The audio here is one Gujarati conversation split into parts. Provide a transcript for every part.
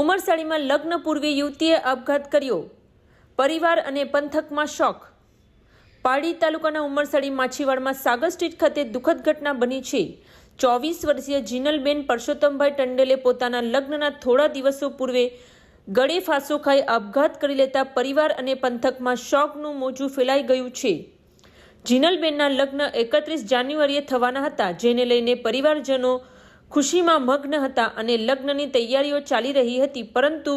ઉમરસાડીમાં લગ્ન પૂર્વે યુવતીએ આપઘાત કર્યો. પરિવાર અને પંથકમાં શોક. પાડી તાલુકાના ઉમરસાડી માછીવાડમાં સાગર સ્ટ્રીટ ખાતે દુઃખદ ઘટના બની છે. ચોવીસ વર્ષીય જીનલબેન પરસોત્તમભાઈ ટંડેલે પોતાના લગ્નના થોડા દિવસો પૂર્વે ગળે ફાંસો ખાઈ આપઘાત કરી લેતા પરિવાર અને પંથકમાં શોકનું મોજું ફેલાઈ ગયું છે. જીનલબેનના લગ્ન એકત્રીસ જાન્યુઆરીએ થવાના હતા, જેને લઈને પરિવારજનો ખુશીમાં મગ્ન હતા અને લગ્નની તૈયારીઓ ચાલી રહી હતી, પરંતુ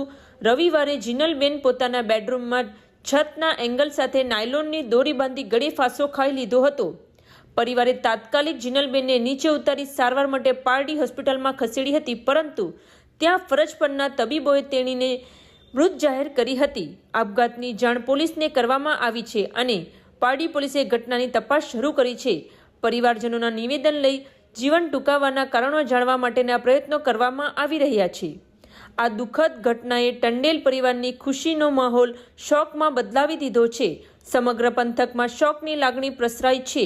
રવિવારે જીનલબેન પોતાના બેડરૂમમાં છતના એંગલ સાથે નાયલોનની દોરી બાંધી ગળે ફાંસો ખાઈ લીધો હતો. પરિવારે તાત્કાલિક જીનલબેનને નીચે ઉતારી સારવાર માટે પારડી હોસ્પિટલમાં ખસેડી હતી, પરંતુ ત્યાં ફરજ પરના તબીબોએ તેણીને મૃત જાહેર કરી હતી. આપઘાતની જાણ પોલીસને કરવામાં આવી છે અને પારડી પોલીસે ઘટનાની તપાસ શરૂ કરી છે. પરિવારજનોના નિવેદન લઈ જીવન ટૂંકાવવાના કારણો જાણવા માટેના પ્રયત્નો કરવામાં આવી રહ્યા છે. આ દુઃખદ ઘટનાએ ટંડેલ પરિવારની ખુશીનો માહોલ શોકમાં બદલાવી દીધો છે. સમગ્ર પંથકમાં શોકની લાગણી પ્રસરાઈ છે.